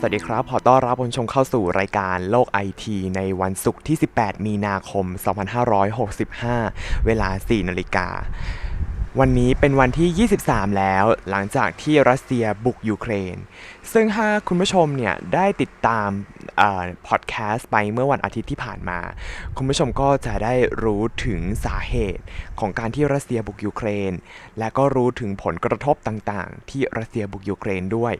สวัสดีครับ ขอต้อนรับคุณผู้ชมเข้าสู่รายการโลกไอทีในวันศุกร์ที่ 18 มีนาคม 2565 เวลา 4 นาฬิกา วันนี้เป็นวันที่ 23 แล้ว หลังจากที่รัสเซียบุกยูเครน ซึ่งถ้าคุณผู้ชมเนี่ยได้ติดตาม พอดแคสต์ไปเมื่อวันอาทิตย์ที่ผ่านมา คุณผู้ชมก็จะได้รู้ถึงสาเหตุของการที่รัสเซียบุกยูเครน และก็รู้ถึงผลกระทบต่างๆ ที่รัสเซียบุกยูเครนด้วย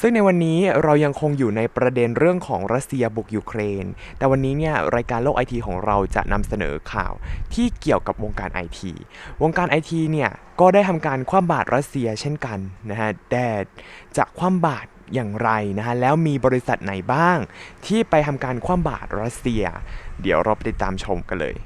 ซึ่งในวันนี้เรายังคงอยู่ในประเด็นเรื่องของรัสเซียบุกยูเครน แต่วันนี้เนี่ยรายการโลกไอทีของเราจะนำเสนอข่าวที่เกี่ยวกับวงการไอทีวงการไอทีเนี่ยก็ได้ทำการคว่ำบาตรรัสเซียเช่นกันนะฮะแต่จะคว่ำบาตร อย่างไรนะฮะ แล้วมีบริษัทไหนบ้าง ที่ไปทำการคว่ำบาตรรัสเซีย เดี๋ยวเราไปติดตามชมกันเลย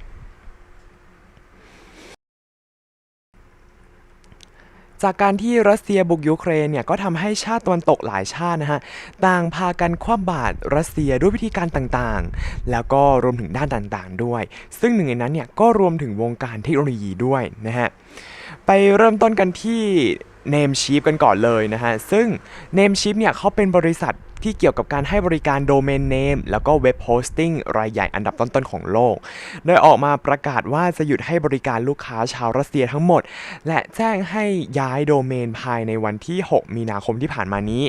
จากการที่รัสเซียบุกยูเครนเนี่ยก็ทำให้ชาติตะวันตกหลายชาตินะฮะต่างพากันคว่ำบาตรรัสเซียด้วยวิธีการต่างๆ แล้วก็รวมถึงด้านต่างๆด้วย ซึ่งหนึ่งในนั้นเนี่ยก็รวมถึงวงการเทคโนโลยีด้วยนะฮะไปเริ่มต้นกันที่ Namecheap กันก่อนเลยนะฮะ ซึ่ง Namecheap เนี่ยเขาเป็นบริษัทที่เกี่ยวกับการให้บริการโดเมนเนมแล้วก็เว็บโฮสติ้งรายใหญ่อันดับต้นๆของโลก โดยออกมาประกาศว่าจะหยุดให้บริการลูกค้าชาวรัสเซียทั้งหมด และแจ้งให้ย้ายโดเมนภายในวันที่ 6 มีนาคมที่ผ่านมานี้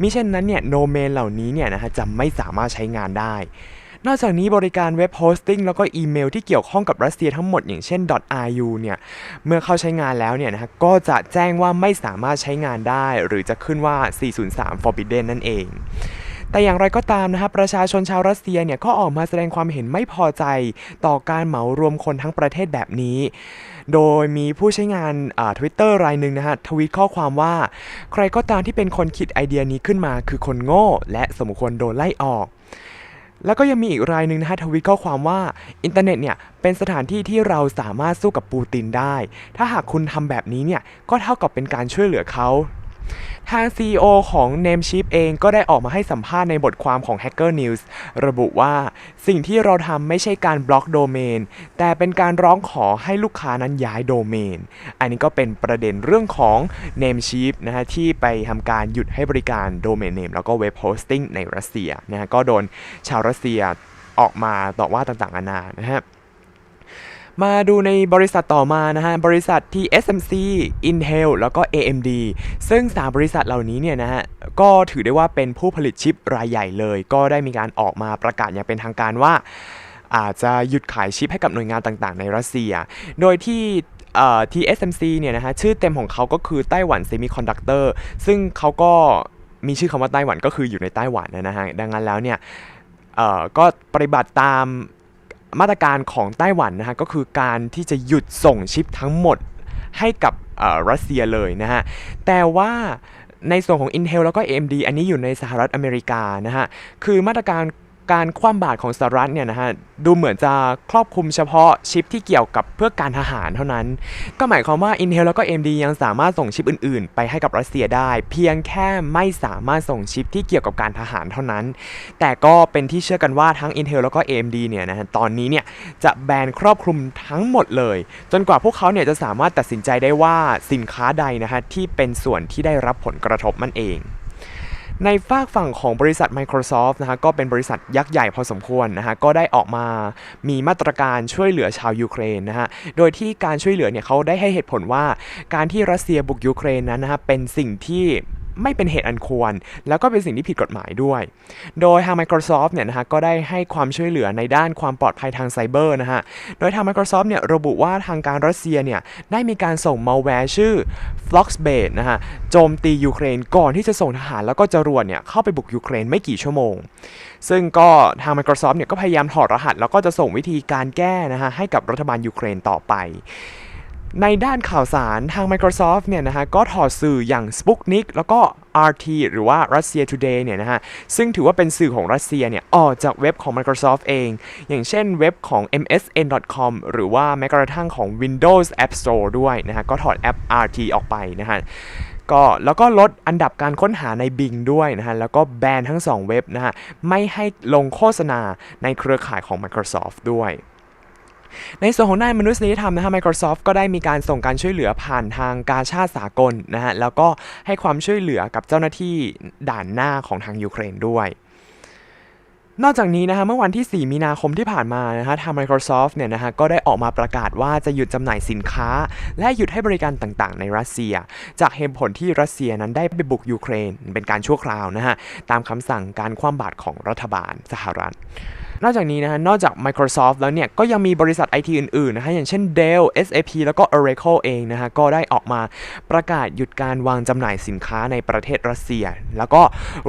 มิเช่นนั้นเนี่ยโดเมนเหล่านี้เนี่ยนะฮะจะไม่สามารถใช้งานได้ นอกจากนี้บริการเว็บโฮสติ้งแล้วก็อีเมลที่เกี่ยวข้องกับรัสเซียทั้งหมดอย่างเช่น .ru เนี่ย เมื่อเข้าใช้งานแล้วเนี่ยนะฮะก็จะแจ้งว่าไม่สามารถใช้งานได้ หรือจะขึ้นว่า 403 forbidden นั่นเองแต่อย่างไรก็ตามนะครับประชาชนชาวรัสเซียเนี่ยก็ออกมาแสดงความเห็นไม่พอใจต่อการเหมารวมคนทั้งประเทศแบบนี้ โดยมีผู้ใช้งานทวิตเตอร์รายหนึ่งนะฮะทวีตข้อความว่า ใครก็ตามที่เป็นคนคิดไอเดียนี้ขึ้นมาคือคนโง่ และสมควรโดนไล่ออก แล้วก็ยังมีอีกรายหนึ่งนะฮะทวิตข้อความว่าอินเทอร์เน็ตเนี่ยเป็นสถานที่ที่เราสามารถสู้กับปูตินได้ ถ้าหากคุณทำแบบนี้เนี่ยก็เท่ากับเป็นการช่วยเหลือเขา ทาง CEO ของ Namecheap เองก็ได้ออกมาให้สัมภาษณ์ในบทความของ Hacker News ระบุว่าสิ่งที่เราทำไม่ใช่การบล็อกโดเมน แต่เป็นการร้องขอให้ลูกค้านั้นย้ายโดเมน อันนี้ก็เป็นประเด็นเรื่องของ Namecheap นะฮะที่ไปทำการหยุดให้บริการโดเมนเนมแล้วก็เว็บโฮสติ้งในรัสเซียนะฮะก็โดนชาวรัสเซียออกมาต่อว่าต่างๆนานานะฮะ มาดูในบริษัทต่อมานะฮะบริษัทที่ SMC Intel แล้วก็ AMD ซึ่ง 3 บริษัทเหล่านี้เนี่ยนะฮะก็ถือได้ว่าเป็นผู้ผลิตชิปรายใหญ่เลย ก็ได้มีการออกมาประกาศอย่างเป็นทางการว่า อาจจะหยุดขายชิปให้กับหน่วยงานต่างๆ ในรัสเซีย โดยที่ TSMC เนี่ยนะฮะชื่อเต็มของเขาก็คือไต้หวันเซมิคอนดักเตอร์ซึ่งเขาก็มีชื่อคำว่าไต้หวันก็คืออยู่ในไต้หวันนะฮะดังนั้นแล้วเนี่ยก็ปฏิบัติตาม มาตรการของไต้หวันนะฮะก็คือการที่จะหยุดส่งชิปทั้งหมดให้กับรัสเซียเลยนะฮะ แต่ว่าในส่วนของ Intel แล้วก็ AMD อันนี้อยู่ในสหรัฐอเมริกานะฮะ คือมาตรการ การคว่ำบาตรของสหรัฐเนี่ยนะฮะดูเหมือนจะครอบคลุมเฉพาะชิปที่เกี่ยวกับเพื่อการทหารเท่านั้น ก็หมายความว่า Intel แล้วก็ AMD ยังสามารถส่งชิปอื่น ๆ ไปให้กับรัสเซียได้ เพียงแค่ไม่สามารถส่งชิปที่เกี่ยวกับการทหารเท่านั้น แต่ก็เป็นที่เชื่อกันว่าทั้ง Intel แล้วก็ AMD เนี่ยนะฮะตอนนี้เนี่ยจะแบนครอบคลุมทั้งหมดเลย จนกว่าพวกเขาเนี่ยจะสามารถตัดสินใจได้ว่าสินค้าใดนะฮะที่เป็นส่วนที่ได้รับผลกระทบมันเอง ในฝากฝั่งของบริษัท Microsoft นะฮะก็เป็นบริษัทยักษ์ใหญ่พอสมควรนะฮะก็ได้ออกมามีมาตรการช่วยเหลือชาวยูเครนนะฮะโดยที่การช่วยเหลือเนี่ยเขาได้ให้เหตุผลว่า การที่รัสเซียบุกยูเครนนั้นนะฮะเป็นสิ่งที่ ไม่เป็นเหตุอันควร แล้วก็เป็นสิ่งที่ผิดกฎหมายด้วย โดยทาง Microsoft เนี่ยนะฮะก็ได้ให้ความช่วยเหลือในด้านความปลอดภัยทางไซเบอร์นะฮะ โดยทาง Microsoft เนี่ยระบุว่าทางการรัสเซียเนี่ยได้มีการส่งมาแวร์ชื่อ Fluxbase นะฮะโจมตียูเครนก่อนที่จะส่งทหารแล้วก็จรวดเนี่ยเข้าไปบุกยูเครนไม่กี่ชั่วโมง ซึ่งก็ทาง Microsoft เนี่ยก็พยายามถอดรหัส แล้วก็จะส่งวิธีการแก้นะฮะให้กับรัฐบาลยูเครนต่อไป ในด้านข่าวสารทาง Microsoft เนี่ยนะฮะก็ถอดสื่ออย่าง Sputnik แล้วก็ RT หรือว่า Russia Today เนี่ยนะฮะซึ่งถือว่าเป็นสื่อของรัสเซียเนี่ยออกจากเว็บของ Microsoft เอง อย่างเช่นเว็บของ msn.com หรือว่าแม้กระทั่งของ Windows App Store ด้วยนะฮะก็ถอดแอป RT ออกไปนะฮะก็แล้วก็ลดอันดับการค้นหาใน Bing ด้วยนะฮะ แล้วก็แบนทั้ง 2 เว็บนะฮะ ไม่ให้ลงโฆษณาในเครือข่ายของ Microsoft ด้วย ในส่วนของด้านมนุษยธรรมนะฮะ Microsoft ก็ได้มีการส่งการช่วยเหลือผ่านทางกาชาติสากลนะฮะ แล้วก็ให้ความช่วยเหลือกับเจ้าหน้าที่ด่านหน้าของทางยูเครนด้วยนอกจากนี้นะฮะเมื่อวันที่ 4 มีนาคมที่ผ่านมานะฮะทาง Microsoft เนี่ยนะฮะก็ได้ออกมาประกาศว่าจะหยุดจำหน่ายสินค้า และหยุดให้บริการต่างๆ ในรัสเซีย จากเหตุผลที่รัสเซียนั้นได้ไปบุกยูเครน เป็นการชั่วคราวนะฮะตามคำสั่งการคว่ำบาตรของรัฐบาลสหรัฐ นอกจากนี้นะฮะ นอกจาก Microsoft แล้วเนี่ย ก็ยังมีบริษัท IT อื่นๆนะฮะ อย่างเช่น Dell, SAP แล้วก็ Oracle เองนะฮะ ก็ได้ออกมาประกาศหยุดการวางจำหน่ายสินค้าในประเทศรัสเซีย แล้วก็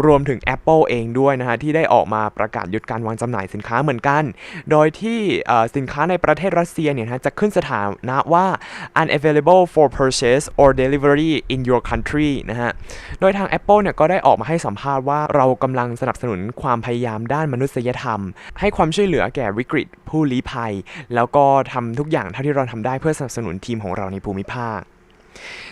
รวมถึง Apple เองด้วยนะฮะ ที่ได้ออกมาประกาศหยุดการวางจำหน่ายสินค้าเหมือนกัน โดยที่สินค้าในประเทศรัสเซียเนี่ยนะฮะจะขึ้นสถานะว่า unavailable for purchase or delivery in your country นะฮะ โดยทาง Apple เนี่ยก็ได้ออกมาให้สัมภาษณ์ว่าเรากำลังสนับสนุนความพยายามด้านมนุษยธรรมให้ความช่วยเหลือแก่วิกฤตผู้ลี้ภัย แล้วก็ทำทุกอย่างเท่าที่เราทำได้เพื่อสนับสนุนทีมของเราในภูมิภาค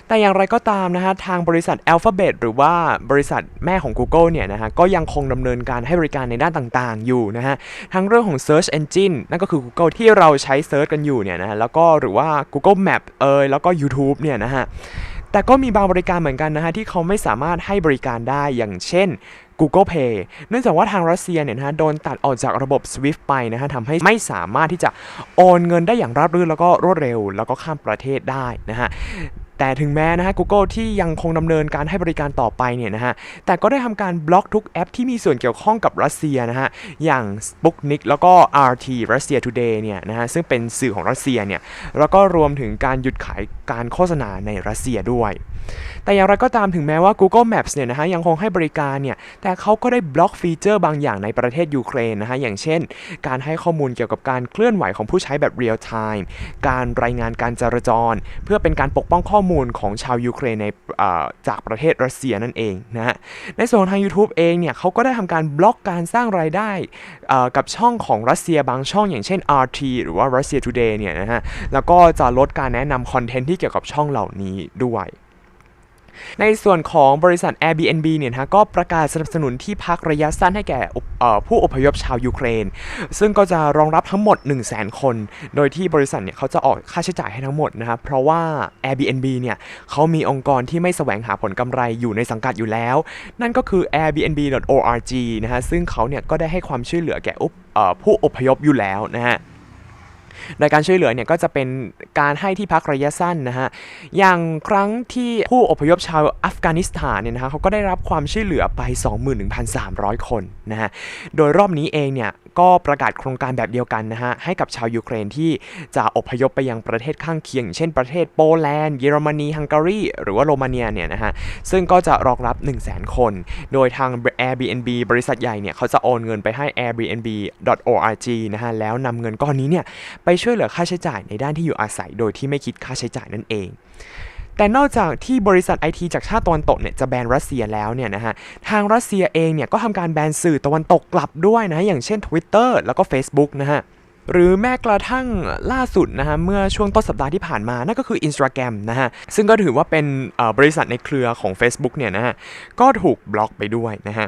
แต่อย่างไรก็ตามนะฮะทางบริษัท Alphabet หรือว่าบริษัทแม่ของ Google เนี่ยนะฮะก็ยังคงดำเนินการให้บริการในด้านต่างๆ อยู่นะฮะทั้งเรื่องของ Search Engine นั่นก็คือ Google ที่เราใช้ Search กันอยู่เนี่ยนะฮะแล้วก็หรือว่า Google Map เอยแล้วก็ YouTube เนี่ยนะฮะแต่ก็มีบางบริการเหมือนกันนะฮะที่เขาไม่สามารถให้บริการได้อย่างเช่น Google Pay เนื่องจากว่าทางรัสเซียเนี่ยนะฮะโดนตัดออกจากระบบ SWIFT ไปนะฮะทำให้ไม่สามารถที่จะโอนเงินได้อย่างราบรื่นแล้วก็รวดเร็ว แล้วก็ข้ามประเทศได้นะฮะแต่ถึงแม้นะฮะ Google ที่ยังคงดำเนินการให้บริการต่อไปเนี่ยนะฮะ แต่ก็ได้ทำการบล็อกทุกแอปที่มีส่วนเกี่ยวข้องกับรัสเซียนะฮะ อย่าง Sputnik แล้วก็ RT Russia Today เนี่ยนะฮะ ซึ่งเป็นสื่อของรัสเซียเนี่ย แล้วก็รวมถึงการหยุดขายการโฆษณาในรัสเซียด้วย แต่อย่างไรก็ตามถึงแม้ว่า Google Maps เนี่ยนะฮะยังคงให้บริการเนี่ยแต่เขาก็ได้บล็อกฟีเจอร์บางอย่างในประเทศยูเครนนะฮะอย่างเช่น การให้ข้อมูลเกี่ยวกับการเคลื่อนไหวของผู้ใช้แบบเรียลไทม์การรายงานการจราจร เพื่อเป็นการปกป้องข้อมูลของชาวยูเครนในจากประเทศรัสเซียนั่นเองนะฮะในส่วนทาง YouTube เองเนี่ยเขาก็ได้ทำการบล็อกการสร้างรายได้กับช่องของรัสเซียบางช่องอย่างเช่น RT หรือว่า Russia Today เนี่ยนะฮะแล้วก็จะลดการแนะนำคอนเทนต์ที่เกี่ยวกับช่องเหล่านี้ด้วย ในส่วนของบริษัท Airbnb เนี่ยนะฮะก็ประกาศสนับสนุนที่พักระยะสั้นให้แก่ผู้อพยพชาวยูเครน ซึ่งก็จะรองรับทั้งหมด 1 0 0 0 0แคน โดยที่บริษัทเนี่ยเขาจะออกค่าใช้จ่ายให้ทั้งหมดนะครับเพราะว่า Airbnb เนี่ยเขามีองค์กรที่ไม่แสวงหาผลกำไรอยู่ในสังกัดอยู่แล้ว นั่นก็คือ airbnb.org นะฮะซึ่งเขาเนี่ยก็ได้ให้ความช่วยเหลือแก่ผู้อพยพอยู่แล้วนะฮะ โดยการช่วยเหลือเนี่ยก็จะเป็นการให้ที่พักระยะสั้นนะฮะ อย่างครั้งที่ผู้อพยพชาวอัฟกานิสถานเนี่ยนะฮะเขาก็ได้รับความช่วยเหลือไป 21,300 คนนะฮะ โดยรอบนี้เองเนี่ยก็ประกาศโครงการแบบเดียวกันนะฮะ ให้กับชาวยูเครนที่จะอพยพไปยังประเทศข้างเคียงอย่างเช่นประเทศโปแลนด์เยอรมนีฮังการีหรือว่าโรมาเนียเนี่ยนะฮะ ซึ่งก็จะรองรับ 1 0 0 0 0แคน โดยทาง Airbnb บริษัทใหญ่เนี่ยเขาจะโอนเงินไปให้ airbnb.org นะฮะแล้วนำเงินก้อนนี้เนี่ยไปช่วยเหลือค่าใช้จ่ายในด้านที่อยู่อาศัย โดยที่ไม่คิดค่าใช้จ่ายนั่นเอง แต่นอกจากที่บริษัทไอทีจากชาติตะวันตกเนี่ยจะแบนรัสเซียแล้วเนี่ยนะฮะทางรัสเซียเองเนี่ยก็ทำการแบนสื่อตะวันตกกลับด้วยนะอย่างเช่น Twitter แล้วก็ Facebook นะฮะหรือแม้กระทั่งล่าสุดนะฮะเมื่อช่วงต้นสัปดาห์ที่ผ่านมา นั่นก็คือ Instagram นะฮะซึ่งก็ถือว่าเป็นบริษัทในเครือของ Facebook เนี่ยนะฮะก็ถูกบล็อกไปด้วยนะฮะ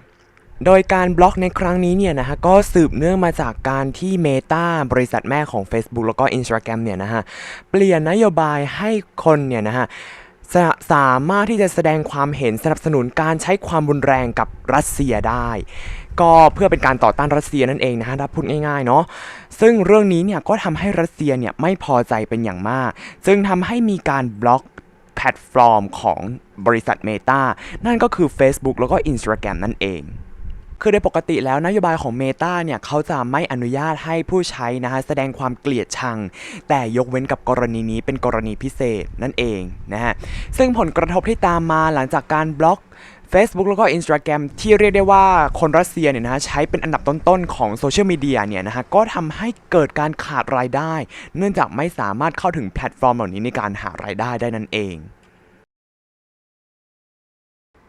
โดยการบล็อกในครั้งนี้เนี่ยนะฮะก็สืบเนื่องมาจากการที่ Meta บริษัทแม่ของ Facebook แล้วก็ Instagram เนี่ยนะฮะเปลี่ยนนโยบายให้คนเนี่ยนะฮะสะสามารถที่จะแสดงความเห็นสนับสนุนการใช้ความรุนแรงกับรัสเซียได้ ก็เพื่อเป็นการต่อต้านรัสเซียนั่นเองนะฮะถ้าพูดง่ายๆเนาะซึ่งเรื่องนี้เนี่ยก็ทำให้รัสเซียเนี่ยไม่พอใจเป็นอย่างมากจึงทำให้มีการบล็อกแพลตฟอร์มของบริษัท Meta นั่นก็คือ Facebook แล้วก็ Instagram นั่นเอง คือโดยปกติแล้วนโยบายของ Meta เนี่ยเขาจะไม่อนุญาตให้ผู้ใช้นะฮะแสดงความเกลียดชัง แต่ยกเว้นกับกรณีนี้เป็นกรณีพิเศษนั่นเองนะฮะซึ่งผลกระทบที่ตามมาหลังจากการบล็อก Facebook แล้วก็ Instagram ที่เรียกได้ว่าคนรัสเซียเนี่ยนะฮะใช้เป็นอันดับต้นๆของโซเชียลมีเดียเนี่ยนะฮะก็ทำให้เกิดการขาดรายได้ เนื่องจากไม่สามารถเข้าถึงแพลตฟอร์มเหล่านี้ในการหารายได้ได้นั่นเอง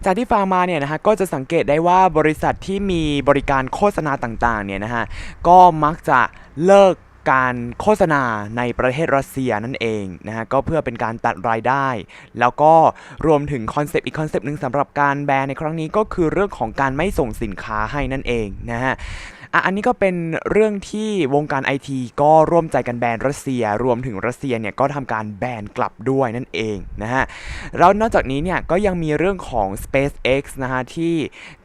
จากที่ฟังมาเนี่ยนะฮะก็จะสังเกตได้ว่าบริษัทที่มีบริการโฆษณาต่างๆเนี่ยนะฮะก็มักจะเลิกการโฆษณาในประเทศรัสเซียนั่นเองนะฮะก็เพื่อเป็นการตัดรายได้ แล้วก็รวมถึงคอนเซปต์อีกคอนเซปต์หนึ่งสำหรับการแบนในครั้งนี้ก็คือเรื่องของการไม่ส่งสินค้าให้นั่นเองนะฮะ อะอันนี้ก็เป็นเรื่องที่วงการไอทีก็ร่วมใจกันแบนรัสเซีย รวมถึงรัสเซียเนี่ยก็ทำการแบนกลับด้วยนั่นเองนะฮะแล้วนอกจากนี้เนี่ยก็ยังมีเรื่องของ SpaceX นะฮะที่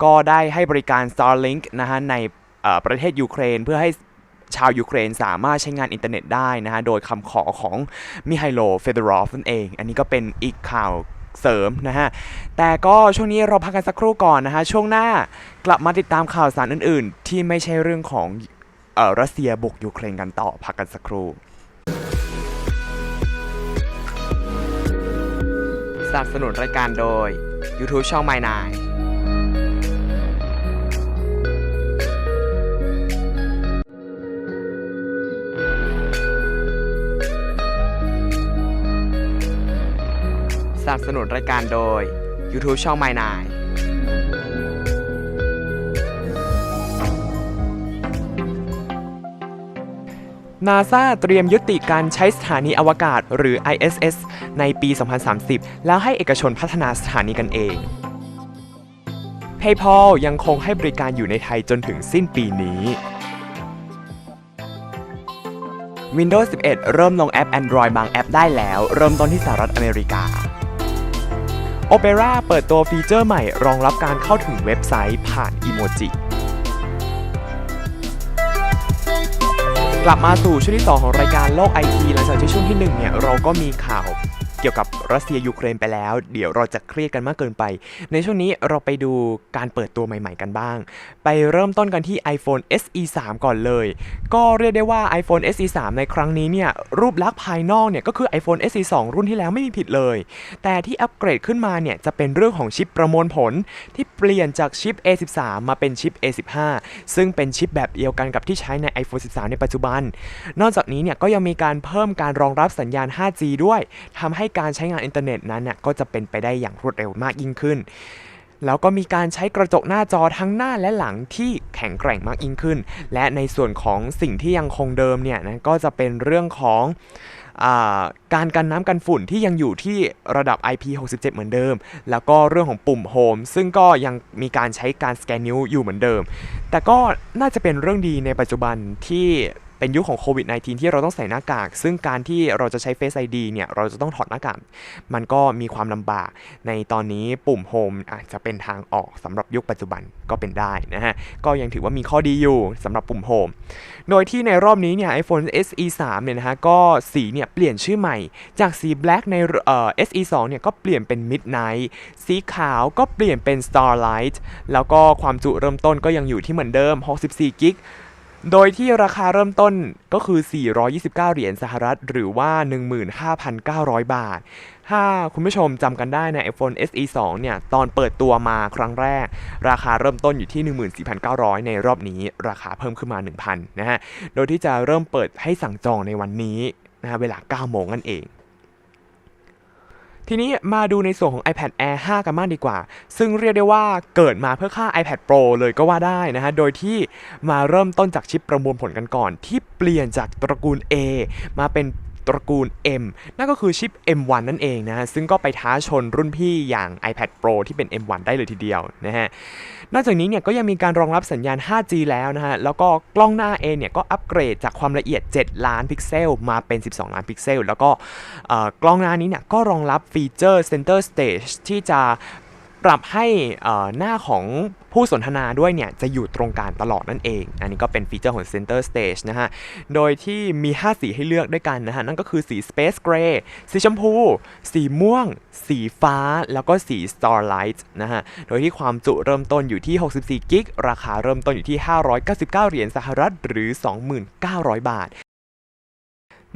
ก็ได้ให้บริการ Starlink นะฮะในประเทศยูเครนเพื่อให้ชาวยูเครนสามารถใช้งานอินเทอร์เน็ตได้นะฮะ โดยคำขอของมิไฮโล เฟเดรอฟนั่นเอง อันนี้ก็เป็นอีกข่าว เสริมนะฮะ แต่ก็ช่วงนี้เราพักกันสักครู่ก่อนนะฮะ ช่วงหน้ากลับมาติดตามข่าวสารอื่น ๆ ที่ไม่ใช่เรื่องของเออรัสเซียบุกยูเครนกันต่อพักกันสักครู่สนับสนุนรายการโดย YouTube ช่องไม้นาย นับสนุนรายการโดย YouTube ช่อง My Nine นาซาเตรียมยุติการใช้สถานีอวกาศหรือ ISS ในปี 2030 แล้วให้เอกชนพัฒนาสถานีกันเอง PayPal ยังคงให้บริการอยู่ในไทยจนถึงสิ้นปีนี้ Windows 11 เริ่มลงแอป Android บางแอปได้แล้ว เริ่มต้นที่สหรัฐอเมริกา Opera เปิดตัวฟีเจอร์ใหม่รองรับการเข้าถึงเว็บไซต์ผ่านอีโมจิกลับมาสู่ช่วงที่ 2 ของรายการโลกไอทีหลังจากที่ช่วงที่1เนี่ยเราก็มีข่าว เกี่ยวกับรัสเซียยูเครนไปแล้ว เดี๋ยวเราจะเครียดกันมากเกินไป ในช่วงนี้เราไปดูการเปิดตัวใหม่ ๆ กันบ้าง ไปเริ่มต้นกันที่ iPhone SE 3 ก่อนเลย ก็เรียกได้ว่า iPhone SE 3ในครั้งนี้เนี่ยรูปลักษณ์ภายนอกเนี่ยก็คือ iPhone SE 2 รุ่นที่แล้วไม่มีผิดเลย แต่ที่อัปเกรดขึ้นมาเนี่ยจะเป็นเรื่องของชิปประมวลผล ที่เปลี่ยนจากชิป A13 มาเป็นชิป A15 ซึ่งเป็นชิปแบบเดียวกันกับที่ใช้ใน iPhone 13 ในปัจจุบัน นอกจากนี้เนี่ยก็ยังมีการเพิ่มการรองรับสัญญาณ 5G ด้วยทำให้การใช้งานอินเทอร์เน็ตนั้นเนี่ยก็จะเป็นไปได้อย่างรวดเร็วมากยิ่งขึ้น แล้วก็มีการใช้กระจกหน้าจอทั้งหน้าและหลังที่แข็งแกร่งมากยิ่งขึ้น และในส่วนของสิ่งที่ยังคงเดิมเนี่ยนะก็จะเป็นเรื่องของอการกันน้ำกันฝุ่นที่ยังอยู่ที่ระดับ IP67 เหมือนเดิม แล้วก็เรื่องของปุ่มโฮมซึ่งก็ยังมีการใช้การสแกนนิ้วอยู่เหมือนเดิม แต่ก็น่าจะเป็นเรื่องดีในปัจจุบันที่ เป็นยุคของโควิด -19 ที่เราต้องใส่หน้ากาก ซึ่งการที่เราจะใช้ Face ID เนี่ยเราจะต้องถอดหน้ากากมันก็มีความลำบาก ในตอนนี้ปุ่มโฮมอาจจะเป็นทางออกสำหรับยุคปัจจุบันก็เป็นได้นะฮะ ก็ยังถือว่ามีข้อดีอยู่สำหรับปุ่มโฮมโดยที่ในรอบนี้เนี่ย iPhone SE 3เนี่ยนะฮะก็สีเนี่ยเปลี่ยนชื่อใหม่จากสี Black ในเอ่อ SE 2เนี่ยก็เปลี่ยนเป็น Midnight สีขาวก็เปลี่ยนเป็น Starlight แล้วก็ความจุเริ่มต้นก็ยังอยู่ที่เหมือนเดิม 64 กิก โดยที่ราคาเริ่มต้นก็คือ 429 เหรียญสหรัฐ หรือว่า 15,900 บาท ถ้าคุณผู้ชมจำกันได้ใน iPhone SE 2 เนี่ย ตอนเปิดตัวมาครั้งแรก ราคาเริ่มต้นอยู่ที่ 14,900 ในรอบนี้ ราคาเพิ่มขึ้นมา 1,000 นะฮะ โดยที่จะเริ่มเปิดให้สั่งจองในวันนี้นะฮะเวลา 9 โมงนั่นเอง ทีนี้มาดูในส่วนของ iPad Air 5 กันบ้างดีกว่า ซึ่งเรียกได้ว่าเกิดมาเพื่อค่า iPad Pro เลยก็ว่าได้นะฮะ โดยที่มาเริ่มต้นจากชิปประมวลผลกันก่อน ที่เปลี่ยนจากตระกูล A มาเป็น ตระกูล M นั่นก็คือชิป M1 นั่นเองนะฮะ ซึ่งก็ไปท้าชนรุ่นพี่อย่าง iPad Pro ที่เป็น M1 ได้เลยทีเดียวนะฮะ นอกจากนี้เนี่ยก็ยังมีการรองรับสัญญาณ 5G แล้วนะฮะ แล้วก็กล้องหน้าเองเนี่ยก็อัปเกรดจากความละเอียด 7 ล้านพิกเซลมาเป็น 12 ล้านพิกเซล แล้วก็กล้องหน้านี้เนี่ยก็รองรับฟีเจอร์ Center Stage ที่จะ ปรับให้หน้าของผู้สนทนาด้วยเนี่ย จะอยู่ตรงกลางตลอดนั่นเอง อันนี้ก็เป็นฟีเจอร์ของ Center Stage นะฮะ โดยที่มี 5 สีให้เลือกด้วยกันนะฮะ นั่นก็คือสี Space Gray สีชมพู สีม่วง สีฟ้า แล้วก็สี Starlight นะฮะ โดยที่ความจุเริ่มต้นอยู่ที่ 64 กิก ราคาเริ่มต้นอยู่ที่ 599 เหรียญสหรัฐหรือ 29,000บาท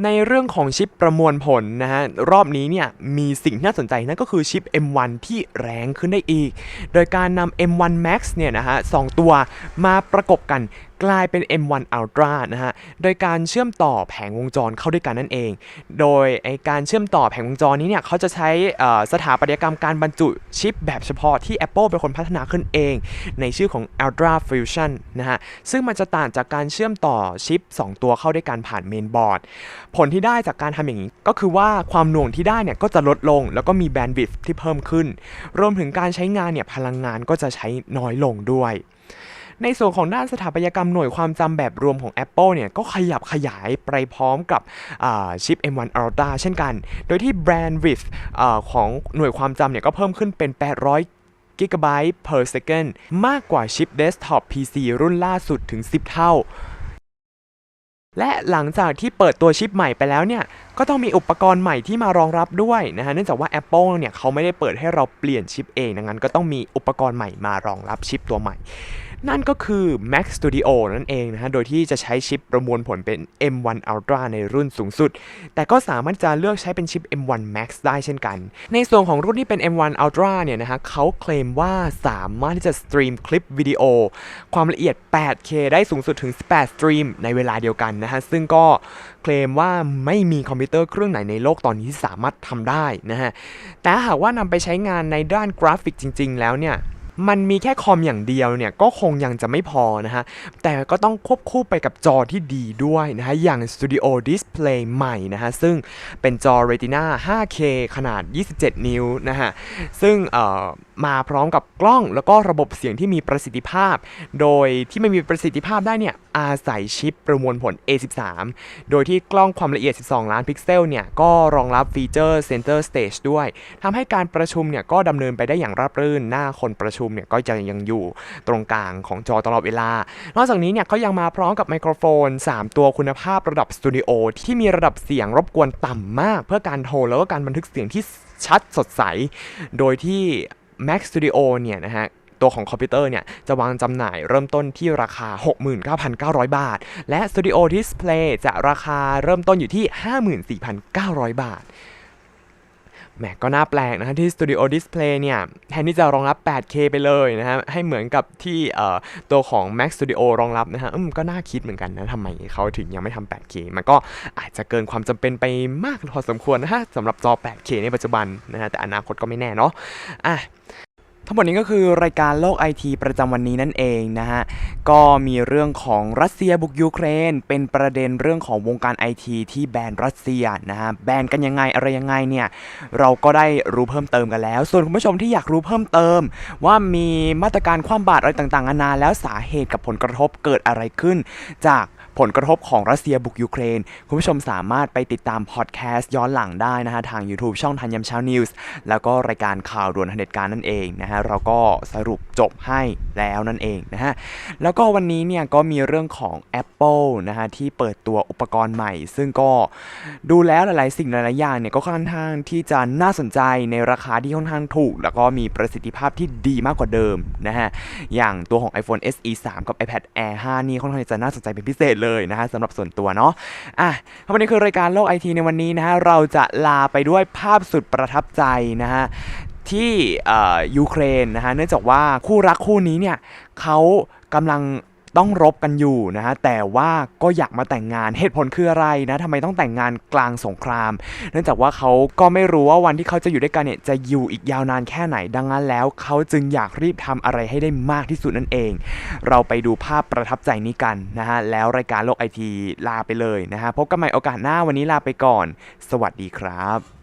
ในเรื่องของชิปประมวลผลนะฮะรอบนี้เนี่ยมีสิ่งที่น่าสนใจนั่นก็คือชิป M1 ที่แรงขึ้นได้อีก โดยการนำ M1 Max เนี่ยนะฮะสองตัวมาประกบกัน กลายเป็น M1 Ultra นะฮะ โดยการเชื่อมต่อแผงวงจรเข้าด้วยกันนั่นเอง โดยไอการเชื่อมต่อแผงวงจรนี้เนี่ยเขาจะใช้สถาปัตยกรรมการบรรจุชิปแบบเฉพาะที่ Apple เป็นคนพัฒนาขึ้นเอง ในชื่อของ Ultra Fusion นะฮะ ซึ่งมันจะต่างจากการเชื่อมต่อชิป 2 ตัวเข้าด้วยกันผ่านเมนบอร์ด ผลที่ได้จากการทำอย่างนี้ ก็คือว่าความหน่วงที่ได้เนี่ยก็จะลดลง แล้วก็มีแบนด์วิดท์ที่เพิ่มขึ้น รวมถึงการใช้งานเนี่ยพลังงานก็จะใช้น้อยลงด้วย ในส่วนของด้านสถาปัตยกรรมหน่วยความจำแบบรวมของ Apple เนี่ยก็ขยับขยายไปพร้อมกับชิป M1 Ultra เช่นกัน โดยที่ bandwidth อ่าของหน่วยความจำเนี่ยก็เพิ่มขึ้นเป็น 800กิกะไบต์ per second มากกว่าชิป desktop PC รุ่นล่าสุดถึง 10 เท่า และหลังจากที่เปิดตัวชิปใหม่ไปแล้วเนี่ย ก็ต้องมีอุปกรณ์ใหม่ที่มารองรับด้วยนะฮะ เนื่องจากว่า Apple เนี่ยเขาไม่ได้เปิดให้เราเปลี่ยนชิปเองดังนั้นก็ต้องมีอุปกรณ์ใหม่มารองรับชิปตัวใหม่ นั่นก็คือ Mac Studio นั่นเองนะฮะ โดยที่จะใช้ชิปประมวลผลเป็น M1 Ultra ในรุ่นสูงสุด แต่ก็สามารถจะเลือกใช้เป็นชิป M1 Max ได้เช่นกัน ในส่วนของรุ่นที่เป็น M1 Ultra เนี่ยนะฮะเขาเคลมว่าสามารถที่จะสตรีมคลิปวิดีโอ ความละเอียด 8K ได้สูงสุดถึง 18 สตรีมในเวลาเดียวกันนะฮะ ซึ่งก็เคลมว่าไม่มีคอมพิวเตอร์เครื่องไหนในโลกตอนนี้ที่สามารถทำได้นะฮะ แต่หากว่านำไปใช้งานในด้านกราฟิกจริง ๆ แล้วเนี่ย มันมีแค่คอมอย่างเดียวเนี่ยก็คงยังจะไม่พอนะฮะ แต่ก็ต้องควบคู่ไปกับจอที่ดีด้วยนะฮะ อย่าง Studio Display ใหม่นะฮะ ซึ่งเป็นจอ Retina 5K ขนาด 27 นิ้วนะฮะ ซึ่งเอ่อมาพร้อมกับกล้องแล้วก็ระบบเสียงที่มีประสิทธิภาพ โดยที่ไม่มีประสิทธิภาพได้เนี่ย อาศัยชิปประมวลผล A13 โดยที่กล้องความละเอียด 12 ล้านพิกเซลเนี่ย ก็รองรับฟีเจอร์ Center Stage ด้วยทำให้การประชุมเนี่ยก็ดำเนินไปได้อย่างราบรื่นหน้าคนประชุมเนี่ยก็จะยังอยู่ตรงกลางของจอตลอดเวลา นอกจากนี้เนี่ยเขายังมาพร้อมกับไมโครโฟน 3 ตัวคุณภาพระดับสตูดิโอที่มีระดับเสียงรบกวนต่ำมาก เพื่อการโทรแล้วก็การบันทึกเสียงที่ชัดสดใส โดยที่ Mac Studio เนี่ยนะฮะตัวของคอมพิวเตอร์เนี่ยจะวางจำหน่ายเริ่มต้นที่ราคา 69,900 บาท และ Studio Display จะราคาเริ่มต้นอยู่ที่ 54,900 บาท แหมก็น่าแปลกนะฮะที่ Studio Display เนี่ยแทนที่จะรองรับ 8K ไปเลยนะฮะให้เหมือนกับที่ตัวของ Mac Studio รองรับนะฮะอืมก็น่าคิดเหมือนกันนะทำไมเขาถึงยังไม่ทำ 8K มันก็อาจจะเกินความจำเป็นไปมากพอสมควรนะฮะสำหรับจอ 8K ในปัจจุบันนะฮะแต่อนาคตก็ไม่แน่เนาะอะ ทั้งหมดนี้ก็คือรายการโลกไอทีประจำวันนี้นั่นเองนะฮะ ก็มีเรื่องของรัสเซียบุกยูเครน เป็นประเด็นเรื่องของวงการไอทีที่แบนรัสเซียนะฮะ แบนกันยังไงอะไรยังไงเนี่ย เราก็ได้รู้เพิ่มเติมกันแล้ว ส่วนคุณผู้ชมที่อยากรู้เพิ่มเติม ว่ามีมาตรการคว่ำบาตรอะไรต่างๆนานาแล้วสาเหตุกับผลกระทบเกิดอะไรขึ้น จาก ผลกระทบของรัสเซียบุกยูเครน คุณผู้ชมสามารถไปติดตามพอดแคสต์ย้อนหลังได้นะฮะทาง YouTube ช่องทันยำเช้านิวส์แล้วก็รายการข่าวด่วนทันเหตุการณ์นั่นเองนะฮะเราก็สรุปจบให้แล้วนั่นเองนะฮะแล้วก็วันนี้เนี่ยก็มีเรื่องของ Apple นะฮะที่เปิดตัวอุปกรณ์ใหม่ ซึ่งก็ดูแล้วหลายๆ สิ่งหลายๆอย่างเนี่ยก็ค่อนข้างที่จะน่าสนใจในราคาที่ค่อนข้างถูก แล้วก็มีประสิทธิภาพที่ดีมากกว่าเดิมนะฮะอย่างตัวของ iPhone SE 3 กับ iPad Air 5 นี่ค่อนข้างจะน่าสนใจเป็นพิเศษเลยนะฮะสำหรับส่วนตัวเนาะอะวันนี้คือรายการโลกไอทีในวันนี้นะฮะเราจะลาไปด้วยภาพสุดประทับใจนะฮะที่ยูเครนนะฮะเนื่องจากว่าคู่รักคู่นี้เนี่ยเขากำลัง ต้องรบกันอยู่นะฮะแต่ว่าก็อยากมาแต่งงานเหตุผลคืออะไรนะทำไมต้องแต่งงานกลางสงคราม เนื่องจากว่าเขาก็ไม่รู้ว่าวันที่เขาจะอยู่ด้วยกันเนี่ยจะอยู่อีกยาวนานแค่ไหนดังนั้นแล้ว เขาจึงอยากรีบทำอะไรให้ได้มากที่สุดนั่นเอง เราไปดูภาพประทับใจนี้กันนะฮะแล้วรายการโลกไอทีลาไปเลยนะฮะพบกันใหม่โอกาสหน้าวันนี้ลาไปก่อน สวัสดีครับ